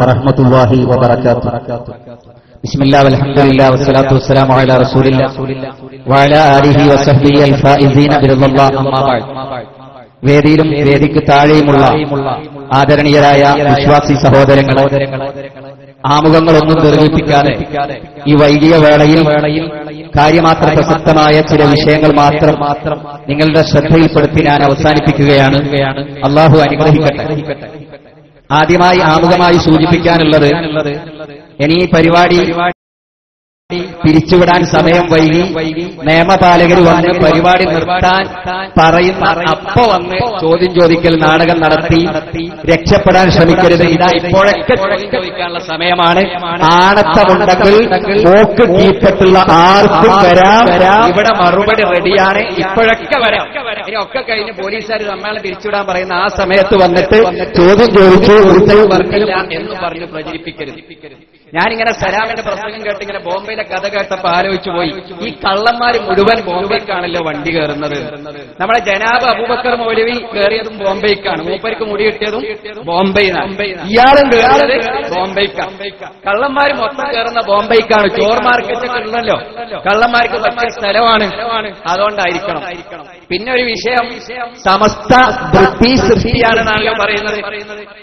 ورحمة الله وبركاته بسم الله والحمد لله والصلاة والسلام على رسول الله وعلى آله وصحبه الفائزين برضا الله أما بعد വേദിയിലും വേദിക്ക് താഴെയുമുള്ള ആദരണീയരായ വിശ്വാസി സഹോദരങ്ങളെ ആമുഖങ്ങളൊന്നും നിർമ്മിപ്പിക്കാതെ ഈ വൈകിയ വേളയിൽ കാര്യമാത്ര പ്രസക്തമായ ചില വിഷയങ്ങൾ മാത്രം നിങ്ങളുടെ ശ്രദ്ധയിൽപ്പെടുത്തി ഞാൻ അവസാനിപ്പിക്കുകയാണ് അള്ളാഹു അനുഗ്രഹിക്കട്ടെ ആദ്യമായി ആമുഖമായി സൂചിപ്പിക്കാനുള്ളത് ഇനി ഈ പരിപാടി പിരിച്ചുവിടാൻ സമയം വൈകി. നിയമപാലകർ വന്ന് പരിപാടി നിർത്താൻ പറയുന്ന അപ്പ വന്ന് ചോദ്യം ചോദിക്കൽ നാടകം നടത്തി. രക്ഷപ്പെടാൻ ശ്രമിക്കരുത്. ഇതാ ഇപ്പോഴൊക്കെ ചോദ്യം ചോദിക്കാനുള്ള സമയമാണ്. ആണത്തമുണ്ടെങ്കിൽ നോക്ക് കീപ്പത്തുള്ള ആർക്കും വരാം. ഇവിടെ മറുപടി റെഡിയാണ്. ഇപ്പോഴൊക്കെ വരാം. ഒക്കെ കഴിഞ്ഞ് പോലീസുകാർ സമ്മേളനം പിരിച്ചുവിടാൻ പറയുന്ന ആ സമയത്ത് വന്നിട്ട് ചോദ്യം ചോദിച്ചു ഉത്തരവ് വർക്കില്ല എന്ന് പറഞ്ഞ് പ്രചരിപ്പിക്കരുത്. ഞാനിങ്ങനെ സലാമിന്റെ പ്രസംഗം കേട്ട് ഇങ്ങനെ ബോംബെയിലെ കഥ കേട്ടപ്പോ ആലോചിച്ചു പോയി. ഈ കള്ളന്മാര് മുഴുവൻ ബോംബെക്കാണല്ലോ വണ്ടി കയറുന്നത്. നമ്മുടെ ജനാബ് അബൂബക്കർ മൗലവി കയറിയതും ബോംബെക്കാണ്. മൂപ്പർക്ക് മുടി കിട്ടിയതും ബോംബെയിലാണ് ഇയാളും കയറുന്നത് ബോംബെക്കാണ് കള്ളന്മാർ മൊത്തം കയറുന്ന ബോംബെക്കാണ്. ചോർ മാർക്കറ്റൊക്കെ ഉള്ളല്ലോ കള്ളന്മാർക്ക് പറ്റിയ സ്ഥലമാണ്. അതുകൊണ്ടായിരിക്കണം. പിന്നെ ഒരു വിഷയം. സമസ്ത ബ്രിട്ടീഷ് സൃഷ്ടിയാണെന്നാണല്ലോ പറയുന്നത്.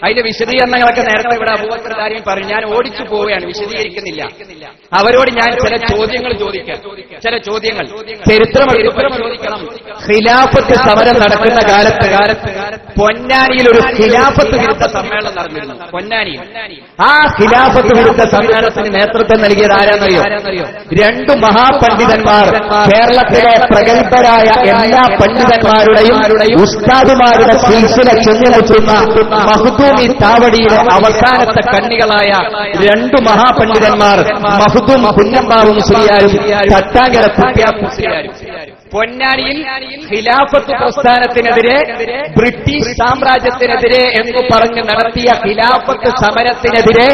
അതിന്റെ വിശദീകരണങ്ങളൊക്കെ നേരത്തെ ഇവിടെ അബൂബക്കർ കാര്യം പറഞ്ഞു. ഞാൻ ഓടിച്ചു പോവുകയാണ്. വിശദീകരിക്കുന്നില്ല. അവരോട് ഞാൻ ചില ചോദ്യങ്ങൾ ചോദിക്കാം. ചില ചോദ്യങ്ങൾ. ചരിത്രം ചോദിക്കണം ഖിലാഫത്ത് സമരം നടക്കുന്ന കാലത്ത് കാലത്ത് പൊന്നാനിയിൽ ഒരു ഖിലാഫത്ത് വിരുദ്ധ സമ്മേളനം നടന്നിരുന്നു. പൊന്നാനിയിൽ. ആ ഖിലാഫത്ത് വിരുദ്ധ സമ്മേളനത്തിന് നേതൃത്വം നൽകിയത് ആരാന്നറിയോ? രണ്ടു മഹാപണ്ഡിതന്മാർ. കേരളത്തിലെ പ്രഗത്ഭരായ എല്ലാ പണ്ഡിതന്മാരുടെയും ഉസ്താദുമാരുടെ സിൽസില ചെന്നിലെത്തുന്ന മഹുദൂമി താവടിയിലെ അവസാനത്തെ കണ്ണികളായ രണ്ടു മഹാപണ്ഡിതന്മാർ മഹുദൂം കുഞ്ഞമ്പാവും ശ്രീയാരും തട്ടാങ്കര കുട്ടിയാ മുസ്ലിയാരും പൊന്നാനിയിൽ ഖിലാഫത്ത് പ്രസ്ഥാനത്തിനെതിരെ ബ്രിട്ടീഷ് സാമ്രാജ്യത്തിനെതിരെ എന്ന് പറഞ്ഞ് നടത്തിയ ഖിലാഫത്ത് സമരത്തിനെതിരെ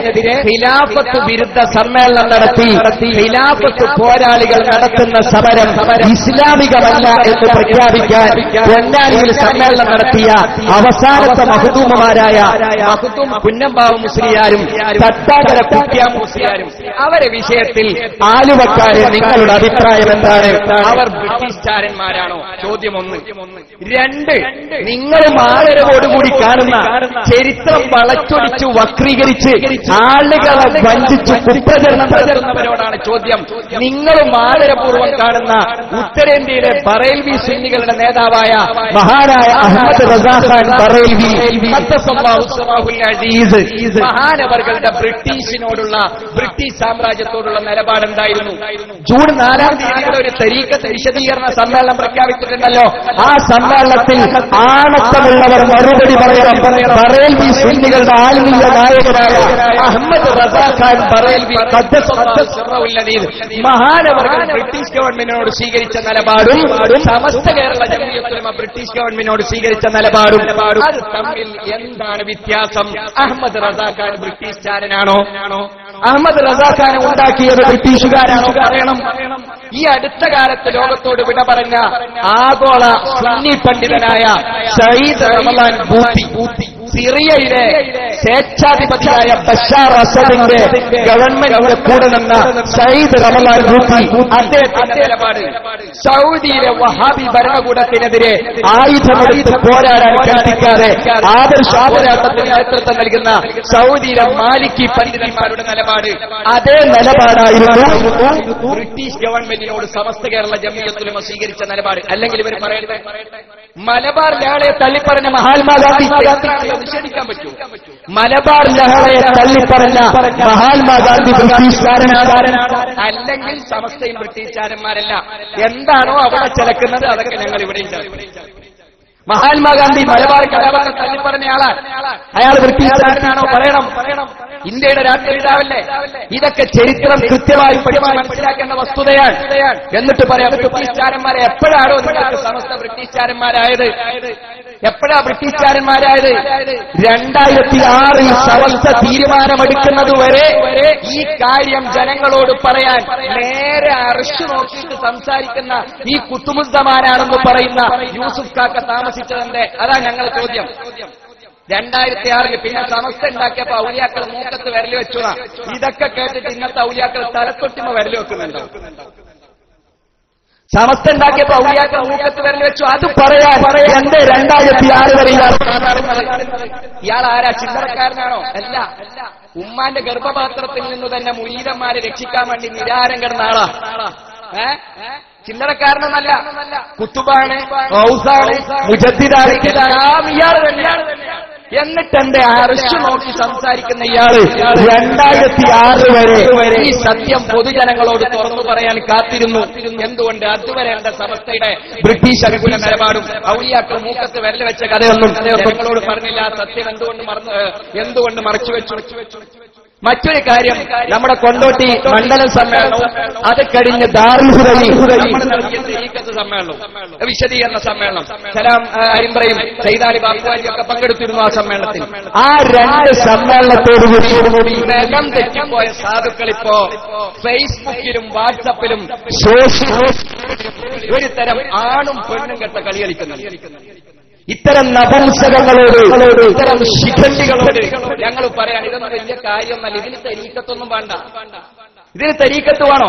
ഖിലാഫത്ത് വിരുദ്ധ സമ്മേളനം നടത്തി ഖിലാഫത്ത് പോരാളികൾ നടത്തുന്ന സമരം ഇസ്ലാമികമല്ല എന്ന് പ്രഖ്യാപിക്കാൻ പൊന്നാനിയിൽ സമ്മേളനം നടത്തിയ അവസാനത്തെ മഹദൂമമാരായ മഹദൂം പുന്നമ്പാവ് മുസ്ലിയാരും തട്ടാകര കുട്ടിയാ മുസ്ലിയാരും. അവരെ വിഷയത്തിൽ ആലുവക്കാരെ നിങ്ങളുടെ അഭിപ്രായം എന്താണ്? അവർ ബ്രിട്ടീഷുകാരന്മാരാണോ ചോദ്യം ഒന്ന് രണ്ട് നിങ്ങൾ ആദരവോടുകൂടി കാണുന്ന ചരിത്രം വളച്ചൊടിച്ചു വക്രീകരിച്ച് ആളുകളെ വഞ്ചിച്ച് കുപ്രചരണം പ്രചരുന്നവരോടാണ് ചോദ്യം. നിങ്ങൾ ആദരപൂർവം കാണുന്ന ഉത്തരേന്ത്യയിലെ ബറേൽവി സുന്നികളുടെ നേതാവായ മഹാനായ അഹമ്മദ് റസാഖാൻ ബറേൽവി മഹാനവർകളുടെ ബ്രിട്ടീഷിനോടുള്ള ബ്രിട്ടീഷ് സാമ്രാജ്യത്തോടുള്ള നിലപാടുണ്ടായിരുന്നു ജൂൺ നാലാം തീയതിയുടെ ഒരു തരീക്കത്ത് വിശദീകരണ സമ്മേളനം പ്രഖ്യാപിച്ചിട്ടുണ്ടല്ലോ. ആ സമ്മേളനത്തിൽ ആണത്തമുള്ളവർ മറുപടി പറയണം. ബറേൽവി സുന്നികളുടെ ആത്മീയ നായകനായ അഹമ്മദ് റസാഖാൻ ബറേൽവി മഹാനവർഗം ബ്രിട്ടീഷ് ഗവൺമെന്റിനോട് സ്വീകരിച്ച നിലപാടും സമസ്ത കേരള ജനീയത്തിലും ബ്രിട്ടീഷ് ഗവൺമെന്റിനോട് സ്വീകരിച്ച നിലപാടും തമ്മിൽ എന്താണ് വ്യത്യാസം? അഹമ്മദ് റസാഖാൻ ബ്രിട്ടീഷ് ചാരനാണോ? അഹമ്മദ് റസാഖാനെ ഉണ്ടാക്കിയത് ബ്രിട്ടീഷുകാരാണോ? പറയണം. ഈ അടുത്ത കാലത്ത് ലോകത്തോട് വിട പറഞ്ഞ ആഗോള സുന്നി പണ്ഡിതനായ സയ്യിദ് റമലാൻ ബൂത്തി സിറിയയിലെ സ്വേച്ഛാധിപതിയായ ബഷാർ അസദിന്റെ ഗവൺമെന്റിന്റെ കൂടെ നിന്ന സയ്യിദ് റമലാൻ ഗ്രൂപ്പി അദ്ദേഹത്തിന്റെ നിലപാട് സൗദിയിലെ വഹാബി ഭരണകൂടത്തിനെതിരെ ആയുധമെടുത്ത് പോരാടാൻ കൽപ്പിക്കാതെ ആദർശാപരാട്ടത്തിന് നേതൃത്വം നൽകുന്ന സൗദിയിലെ മാലിക്കി പണ്ഡിതന്മാരുടെ നിലപാട് അതേ നിലപാടായിരുന്നു. ബ്രിട്ടീഷ് ഗവൺമെന്റിനോട് സമസ്ത കേരള ജമീയത്തിലും സ്വീകരിച്ച നിലപാട്. അല്ലെങ്കിൽ ഇവർ പറയട്ടെ? മലബാർ ലഹളയെ തള്ളിപ്പറഞ്ഞ മഹാത്മാഗാന്ധി നിഷേധിക്കാൻ പറ്റൂ മലബാർ ലഹളയെ തള്ളിപ്പറഞ്ഞ മഹാത്മാഗാന്ധി ബ്രിട്ടീഷുകാരനാണ് അല്ലെങ്കിൽ സമസ്തയും ബ്രിട്ടീഷുകാരന്മാരല്ല. എന്താണോ അവിടെ ചെലക്കുന്നത് അതൊക്കെ ഞങ്ങൾ ഇവിടെ മഹാത്മാഗാന്ധി മലബാർ കലാപത്തെ തള്ളിപ്പറഞ്ഞ ആളാ അയാൾ ബ്രിട്ടീഷുകാരനാണോ? പറയണം. ഇന്ത്യയുടെ രാഷ്ട്രീയതാവല്ലേ ഇതൊക്കെ ചരിത്രം കൃത്യമായി പഠിച്ച് മനസ്സിലാക്കേണ്ട വസ്തുതയാണ്. എന്നിട്ട് പറയാം ബ്രിട്ടീഷുകാരന്മാരെ എപ്പോഴാണോ സമസ്ത ബ്രിട്ടീഷുകാരന്മാരായത്? എപ്പോഴാ ബ്രിട്ടീഷുകാരന്മാരായത്? രണ്ടായിരത്തി ആറിൽ സമസ്ത തീരുമാനമെടുക്കുന്നത് വരെ ഈ കാര്യം ജനങ്ങളോട് പറയാൻ നേരെ അറിച്ചു നോക്കിയിട്ട് സംസാരിക്കുന്ന ഈ കുത്തുമുസ്തമാനാണെന്ന് പറയുന്ന യൂസുഫ് കാക്ക താമസിച്ചതെന്റെ അതാ ഞങ്ങൾ ചോദ്യം. രണ്ടായിരത്തി ആറിൽ പിന്നെ സമസ്ത ഉണ്ടാക്കിയപ്പോ ഔലിയാക്കൾ മൂക്കത്ത് വിരൽ വെച്ചു ഇതൊക്കെ കേട്ടിട്ട് ഇന്നത്തെ ഔലിയാക്കൾ തലത്തൊട്ടിമ വിരൽ വെക്കുന്നുണ്ടോ? സമസ്ത ഉണ്ടാക്കിയപ്പോ ഔലിയാക്കൾ മൂക്കത്ത് വിരൽ വെച്ചു. അത് പറയാൻ എന്റെ രണ്ടായിരത്തി ആറ് വരെ ഇയാൾ ആരാ? ചില്ലറക്കാരനാണോ? അല്ല. ഉമ്മാന്റെ ഗർഭപാത്രത്തിൽ നിന്ന് തന്നെ മുരീരന്മാരെ രക്ഷിക്കാൻ വേണ്ടി നിരാരം കിടന്ന ആളാ. ഏ? ചില്ലറക്കാരനൊന്നല്ല. കുത്തുബാണ് ഹൗസാണ് മുജദ്ദിദാണ്. ഇയാൾ തന്നെയാണ് എന്നിട്ട് എന്റെ അറസ്റ്റ് നോക്കി സംസാരിക്കുന്ന ഇയാൾ? രണ്ടായിരത്തി ആറ് വരെ ഈ സത്യം പൊതുജനങ്ങളോട് തുറന്നു പറയാൻ കാത്തിരുന്നു. എന്തുകൊണ്ട്? അതുവരെ എന്റെ സമസ്തയുടെ ബ്രിട്ടീഷ് അനുകൂല നിലപാടും ഔലിയാക്കൾ മൂക്കത്ത് വിരൽ വെച്ച കഥയൊന്നും ജനങ്ങളോട് പറഞ്ഞില്ല. സത്യം എന്തുകൊണ്ട് മറന്നു എന്തുകൊണ്ട് മറച്ചു വെച്ചു? മറ്റൊരു കാര്യം നമ്മുടെ കൊണ്ടോട്ടി മണ്ഡലം സമ്മേളനവും അത് കഴിഞ്ഞ് സമ്മേളനം വിശദീകരണ സമ്മേളനം. സലാം അരിമ്പ്രയും സൈതാലി ബാബുവാരി ഒക്കെ പങ്കെടുത്തിരുന്നു ആ സമ്മേളനത്തിൽ. ആ രണ്ട് സമ്മേളനത്തോടുകൂടി നഖം തെറ്റിപ്പോയ സാധുക്കൾ ഇപ്പോ ഫേസ്ബുക്കിലും വാട്സപ്പിലും സോഷ്യൽ ഒരു തരം ആണും പെണ്ണും കെട്ട കളി കളിക്കുന്നു ഇത്തരം നപുംസകങ്ങളോട് ഇത്തരം ശിഖണ്ഡികളോട് ഞങ്ങൾ പറയാൻ ഇതൊന്നും വലിയ കാര്യമൊന്നല്ല ഇതിന് തരീക്കത്തൊന്നും വേണ്ട. ഇതിന് തരീക്കത്ത് വേണോ.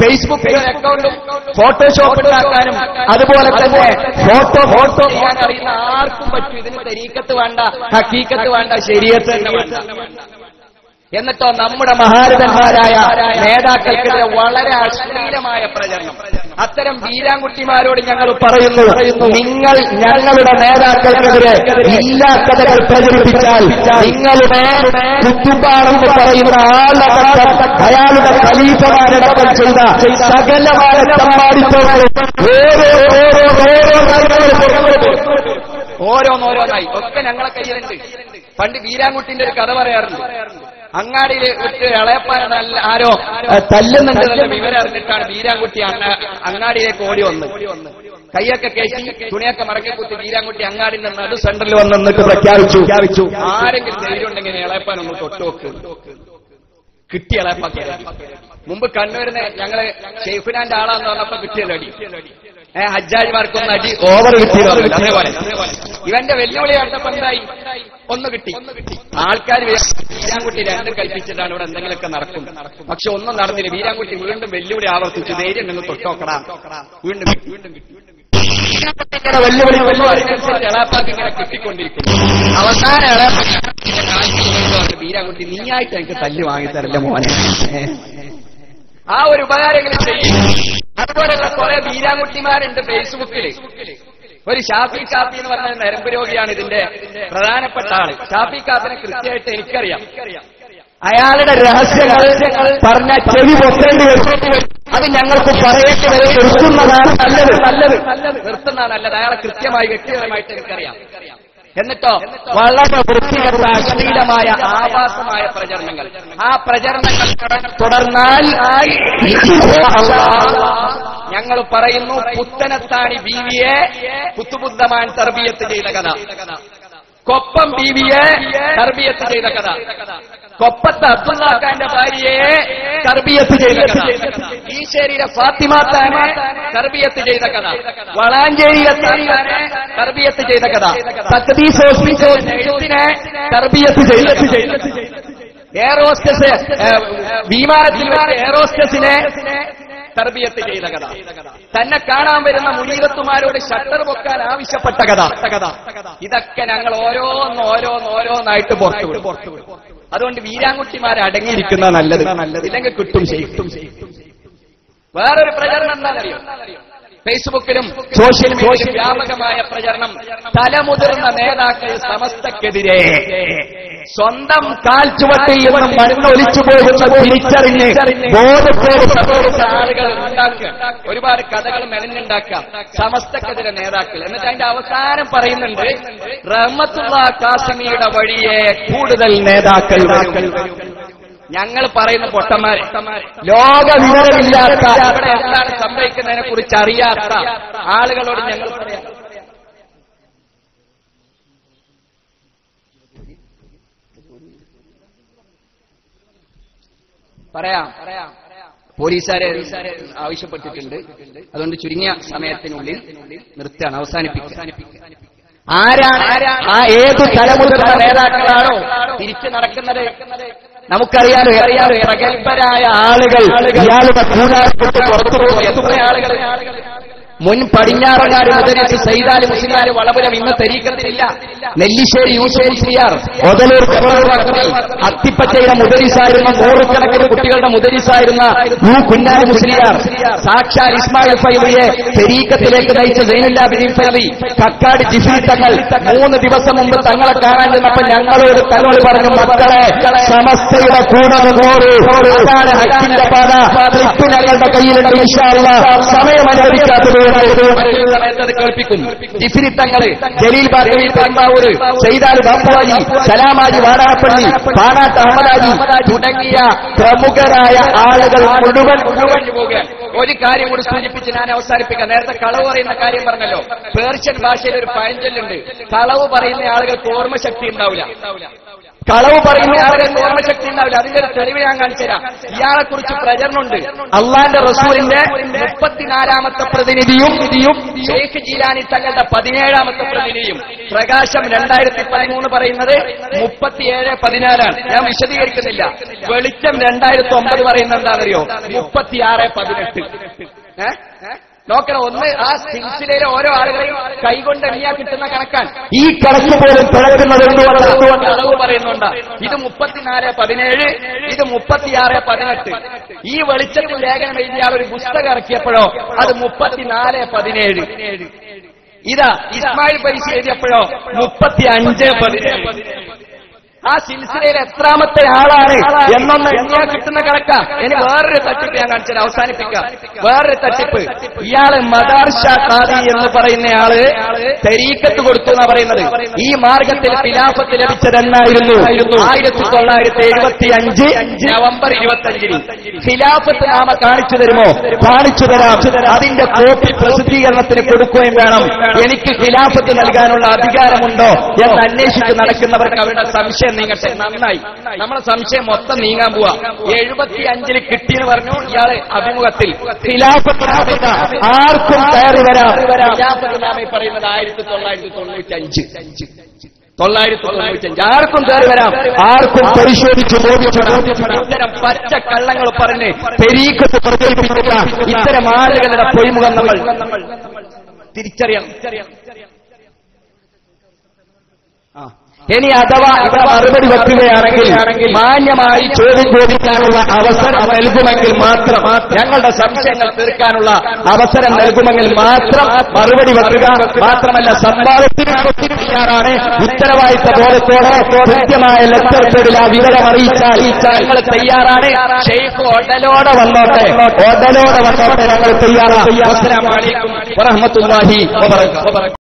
ഫേസ്ബുക്ക് അക്കൗണ്ടും ഫോട്ടോഷോപ്പ് ഉണ്ടാക്കാനും അതുപോലെ തന്നെ ഫോട്ടോ ഫോട്ടോ ചെയ്യാൻ അറിയുന്ന ആർക്കും പറ്റും. ഇതിന് തരീക്കത്ത് വേണ്ട ഹക്കീക്കത്ത് വേണ്ട ശരീരത്ത് തന്നെ വേണ്ട. എന്നിട്ടോ നമ്മുടെ മഹാരഥന്മാരായ നേതാക്കൾക്കെതിരെ വളരെ അശ്ലീലമായ പ്രചരണം. അത്തരം വീരാൻകുട്ടിമാരോട് ഞങ്ങൾ പറയുന്നു നിങ്ങൾ ഞങ്ങളുടെ നേതാക്കൾക്കെതിരെ ഇല്ലാത്തതകൾ പ്രചരിപ്പിച്ചാൽ നിങ്ങളുടെ കുത്തുപാണെന്ന് പറയുന്ന ആളടക്കം അയാളുടെ ഖലീഫമാരടക്കം ചെയ്ത സകലമായ തമ്മാടിത്തോടും ഓരോ ഓരോ ഓരോ ഓരോന്നോരോന്നായി. ഒക്കെ ഞങ്ങളെ കയ്യിലുണ്ട്. പണ്ട് വീരാൻകുട്ടിന്റെ ഒരു കഥ പറയാറുണ്ട്. അങ്ങാടിയിൽ വിട്ട് ഇളയപ്പാൻ ആരോ തല്ലുന്നുണ്ട് നല്ല വിവരം അറിഞ്ഞിട്ടാണ് വീരാൻകുട്ടി അങ്ങ- അങ്ങാടിയിലേക്ക് ഓടി വന്ന്. കൈയൊക്കെ കയറ്റി തുണിയൊക്കെ മടക്കി കുത്തി വീരാൻകുട്ടി നിന്ന് നടു സെന്ററിൽ വന്ന് നിന്നിട്ട് പ്രഖ്യാപിച്ചു. പ്രഖ്യാപിച്ചു. ആരെങ്കിലും ധൈര്യം ഉണ്ടെങ്കിൽ ഇളയപ്പാൻ ഒന്ന് തൊട്ടുവെക്ക് കിട്ടി ഇളയപ്പാക്ക് മുമ്പ് കണ്ണൂരിന് ഞങ്ങൾ ഷെയ്ഫിനാന്റെ ആളാന്ന് പറഞ്ഞപ്പോ കിട്ടിയല്ലോ അടി. ഏഹ് ഹജ്ജാജിമാർക്കൊന്ന് അടി ഓവർ കിട്ടിയല്ലോ അതേപോലെ. ഇവന്റെ വെല്ലുവിളി കണ്ടപ്പോ എന്തായി? ഒന്ന് കിട്ടി. ആൾക്കാർ വീരാൻകുട്ടി രണ്ടും കൽപ്പിച്ചിട്ടാണ് ഇവിടെ എന്തെങ്കിലുമൊക്കെ നടക്കും. പക്ഷെ ഒന്നും നടന്നില്ല. വീരാൻകുട്ടി വീണ്ടും വെല്ലുവിളി ആവർത്തിച്ചു. ധൈര്യം നിങ്ങൾ തൊട്ടോക്കടാ. വീണ്ടും വീണ്ടും വെല്ലുവിളി വെല്ലുവിളി എളാപ്പാക്ക് ഇങ്ങനെ കിട്ടിക്കൊണ്ടിരിക്കുന്നു. അവസാന വീരാൻകുട്ടി നീയായിട്ട് എനിക്ക് തല്ല് വാങ്ങിത്തരല്ലേ മോനെ. ആ ഒരു ഉപകാരങ്ങൾ ചെയ്യും. അതുപോലെയുള്ള കുറെ വീരാൻകുട്ടിമാരുണ്ട് ഫേസ്ബുക്കിൽ. ഒരു ഷാഫി കാപ്പി എന്ന് പറഞ്ഞ നരമ്പ് രോഗിയാണ് ഇതിന്റെ പ്രധാനപ്പെട്ട ആൾ. ഷാഫി കാപ്പിനെ കൃത്യമായിട്ട് എനിക്കറിയാം. അയാളുടെ രഹസ്യങ്ങൾ പറഞ്ഞ ചെവി പൊത്തേണ്ടി വരും. അത് ഞങ്ങൾക്ക് പറയേണ്ടി വരെ. നിർത്തുന്നതാണ് നല്ലത് നല്ലത്. നിർത്തുന്നതാണ് നല്ലത്. അയാളെ കൃത്യമായി വ്യക്തിപരമായിട്ട് എനിക്കറിയാം. എന്നിട്ടോ? വളരെ വൃത്തികെട്ട അശ്ലീലമായ ആവാസമായ പ്രചരണങ്ങൾ. ആ പ്രചരണങ്ങൾ തുടർന്നാൽ ഞങ്ങൾ പറയുന്നു പുത്തനത്താണി ബീവിയെ പുത്തുബുദ്ധമാൻ തർബിയത്ത് ചെയ്ത കഥ. കൊപ്പം ബീവിയെ തർബിയത്ത് ചെയ്ത കഥ. കൊപ്പത്ത് അബ്ദുല്ലാഖാന്റെ ഭാര്യയെ തർബിയത്ത് ചെയ്ത കഥ. ഈശ്വരിയുടെ ഫാത്തിമാത്താനെ തർബിയത്ത് ചെയ്ത കഥ. വളാഞ്ചേരിയിലെ താത്താനെ തർബിയത്ത് ചെയ്ത കഥ. തക്തീസ് ഹോസ്പിറ്റലിനെ തർബിയത്ത് ചെയ്ത എയറോസ്റ്റസ് വിമാനത്തിൽ വെച്ച് എയറോസ്റ്റസിനെ തർബിയത്ത് ചെയ്ത കഥ. തന്നെ കാണാൻ വരുന്ന മുനീരത്തുമാരോട് ഷട്ടർ പൊക്കാൻ ആവശ്യപ്പെട്ട കഥ. ഇതൊക്കെ ഞങ്ങൾ ഓരോന്ന് ഓരോന്ന് ഓരോന്നായിട്ട് പുറത്തു പുറത്തു അതുകൊണ്ട് വീരാൻകുട്ടിമാരെ അടങ്ങിയിരിക്കുന്ന നല്ലത്. ഇല്ലെങ്കിൽ കിട്ടും ചെയ്യും. വേറൊരു പ്രചരണം എന്താണെന്നറിയോ? ഫേസ്ബുക്കിലും സോഷ്യൽ മീഡിയ വ്യാപകമായ പ്രചരണം തലമുതിർന്ന നേതാക്കൾ സമസ്തക്കെതിരെ സ്വന്തം കാൽച്ചുവട്ടിൽ നിന്നും മണ്ണൊലിച്ചു പോകുന്ന തിരിച്ചറിഞ്ഞ് ബോധത്തോട് ആളുകൾ ഉണ്ടാക്കുക. ഒരുപാട് കഥകൾ മെനഞ്ഞുണ്ടാക്കാം. സമസ്തക്കെതിരെ നേതാക്കൾ. എന്നിട്ട് അതിന്റെ അവസാനം പറയുന്നുണ്ട് റഹ്മത്തുള്ള കാസമിയുടെ വഴിയെ കൂടുതൽ നേതാക്കൾ വരും. ഞങ്ങൾ പറയുന്ന പൊട്ടന്മാരെ. ലോക വിവരമില്ലാത്ത എന്താണ് സംഭവിക്കുന്നതിനെ കുറിച്ച് അറിയാത്ത ആളുകളോട് ഞങ്ങൾ പറയാം. പറയാം. പോലീസുകാരെ ആവശ്യപ്പെട്ടിട്ടുണ്ട്. അതുകൊണ്ട് ചുരുങ്ങിയ സമയത്തിനുള്ളിൽ നിർത്തുകയാണ് അവസാനിപ്പിക്കുക. ആരാണ് ആ ഏത് തലമുതിർന്ന നേതാക്കളാണോ തിരിച്ചു നടക്കുന്നത്? നമുക്കറിയാലോ അറിയാലോ പ്രഗത്ഭരായ ആളുകൾ ഇയാളുടെ കൂടാരപ്പെട്ട് പുറത്തു പോകും എത്ര ആളുകൾ മുൻ പടിഞ്ഞാറുകാരും മുതലിച്ച് സൈതാലി മുസ്ലിയാർ വളപുരം ഇന്ന് തെരീക്കത്തിലില്ല നെല്ലിശ്ശേരി യൂസഫ് മുസ്ലിയാർ ഒതലൂർ കബറവാക്കി അത്തിപ്പച്ചയുടെ മുദരിസായിരുന്ന നൂറുകണക്കിന് കുട്ടികളുടെ മുദരിസായിരുന്ന യു കുഞ്ഞാലി മുസ്ലിയാർ സാക്ഷാൽ ഇസ്മായിൽ ഫൈലിയെ തെരീക്കത്തിലേക്ക് നയിച്ച സൈനുല്ല ബിൻ ഫൈലി കക്കാട് ജിഫി തങ്ങൾ മൂന്ന് ദിവസം മുമ്പ് തങ്ങളെ കാണാൻ ചെന്നപ്പോൾ ഞങ്ങളോട് തങ്ങൾ പറഞ്ഞു മക്കളെ സമസ്തയുടെ കൂടെ പാത ക്ലിപ്പ് ഞങ്ങളുടെ കയ്യിലുണ്ട് ഇൻഷാല്ല സമയം അനുവദിക്കാത്തത് കേൾപ്പിക്കുന്നു തങ്ങൾ ജലീൽ ബാർഗവി പെരുമ്പാവൂര് ചെയ്താൽ ബാപ്പുവാജി സലാമാജി വാടാപ്പള്ളി പാണാട്ട് അഹമ്മദാജി തുടങ്ങിയ പ്രമുഖരായ ആളുകൾ മുഴുവൻ ഒരു കാര്യം കൂടി സൂചിപ്പിച്ച് ഞാൻ അവസാനിപ്പിക്കാം. നേരത്തെ കളവ് പറയുന്ന കാര്യം പറഞ്ഞല്ലോ. പേർഷ്യൻ ഭാഷയിൽ ഒരു പഴഞ്ചൊല്ലുണ്ട്. കളവ് പറയുന്ന ആളുകൾക്ക് ഓർമ്മശക്തി ഉണ്ടാവില്ല. കളവ് പറയുന്ന ആളുകൾക്ക് ഓർമ്മശക്തി ഉണ്ടാവില്ല? അതിന്റെ ഒരു തെളിവ് ഞാൻ കാണിച്ചുതരാം ഇയാളെ കുറിച്ച് പ്രചരണമുണ്ട്. അള്ളാന്റെ റസൂലിന്റെ മുപ്പത്തിനാലാമത്തെ പ്രതിനിധിയും ഇതിയും ഷെയ്ഖ് ജീലാനി തങ്ങളുടെ പതിനേഴാമത്തെ പ്രതിനിധിയും. പ്രകാശം രണ്ടായിരത്തി പതിമൂന്ന് പറയുന്നത് മുപ്പത്തിയേഴ് പതിനാലാണ്. ഞാൻ വിശദീകരിക്കുന്നില്ല. വെളിച്ചം രണ്ടായിരത്തി ഒമ്പത് പറയുന്നത് എന്താണെന്നറിയോ? മുപ്പത്തിയാറ് പതിനെട്ട്. ഏ? നോക്കണം ഒന്ന് ആ സിൽസിലയിലെ ഓരോ ആളുകളെയും കൈകൊണ്ട് എണ്ണിയാ കിട്ടുന്ന കണക്കാൻ. ഈ കണക്ക് പോലും പിഴക്കുന്നത് എന്തുകൊണ്ട് അളവ് പറയുന്നുണ്ട്. ഇത് മുപ്പത്തിനാല് പതിനേഴ് ഇത് മുപ്പത്തിയാറ് പതിനെട്ട്. ഈ വെളിച്ചത്തിൽ ലേഖനം എഴുതിയാൽ ഒരു പുസ്തകം ഇറക്കിയപ്പോഴോ അത് മുപ്പത്തിനാല് പതിനേഴ്. ഇതാ ഇസ്മായിൽ പൈസ എഴുതിയപ്പോഴോ മുപ്പത്തി അഞ്ച് പതിനേഴ്. ആ സിൽസിലയിൽ എത്രാമത്തെ ആളാണ്? എന്നൊന്ന് എണ്ണ കിട്ടുന്ന കണക്ക. ഇനി വേറൊരു തട്ടിപ്പ് ഞാൻ കാണിച്ചത് അവസാനിപ്പിക്കാം. വേറൊരു തട്ടിപ്പ്. ഇയാൾ മദാർ ഷാ ഖാദി എന്ന് പറയുന്ന ആൾ തെരീക്കത്ത് കൊടുത്തു എന്നാ പറയുന്നത് ഈ മാർഗത്തിൽ ഖിലാഫത്ത് ലഭിച്ചത് എന്നായിരുന്നു ആയിരത്തി തൊള്ളായിരത്തി എഴുപത്തി അഞ്ച് നവംബർ ഇരുപത്തി അഞ്ചിന് ഖിലാഫത്ത് നാമ കാണിച്ചു തരുമോ? കാണിച്ചു തരാം. അതിന്റെ കോപ്പി പ്രസിദ്ധീകരണത്തിന് കൊടുക്കുകയും വേണം. എനിക്ക് ഖിലാഫത്ത് നൽകാനുള്ള അധികാരമുണ്ടോ? എന്ന് അന്വേഷിച്ച് നടക്കുന്നവർക്ക് അവരുടെ സംശയം നീങ്ങട്ടെ. നന്നായി. നമ്മളെ സംശയം മൊത്തം നീങ്ങാൻ പോവാ. എഴുപത്തി അഞ്ചിൽ കിട്ടിയെന്ന് പറഞ്ഞു. ഇയാളെ അഭിമുഖത്തിൽ ആർക്കും കയറി വരാം. പറയുന്നത് ആയിരത്തി തൊള്ളായിരത്തി തൊണ്ണൂറ്റി അഞ്ച് തൊള്ളായിരത്തി തൊണ്ണൂറ്റഞ്ച് ആർക്കും കയറി വരാം. ആർക്കും പരിശോധിച്ച് ഇത്തരം പച്ച കള്ളങ്ങൾ പറഞ്ഞ് പെരീക്കത്ത് പ്രചരിപ്പിക്കുക ഇത്തരം ആളുകളുടെ പൊയ്മുഖം നമ്മൾ തിരിച്ചറിയണം. ആ. ഇനി അഥവാ ഇവിടെ മറുപടി വെക്കുകയാണെങ്കിൽ മാന്യമായി ചോദ്യം ചോദിക്കാനുള്ള അവസരം നൽകുമെങ്കിൽ മാത്രം ഞങ്ങളുടെ സംശയങ്ങൾ തീർക്കാനുള്ള അവസരം നൽകുമെങ്കിൽ മാത്രം മറുപടി വെക്കുക. മാത്രമല്ല സംവാദത്തിന് തയ്യാറാണ്. ഉത്തരവാദിത്ത ബോധത്തോടെ കൃത്യമായ ലെക്ചർ പേരിൽ ആ വിവരം അറിയിച്ചാൽ ഞങ്ങൾ തയ്യാറാണ്. ഷെയ്ഖ് ഒടലോടെ വന്നോട്ടെ. ഒടലോടെ വന്നോട്ടെ. ഞങ്ങൾ തയ്യാറാണ് വറഹ്മത്തുള്ളാഹി വബറകാതുഹു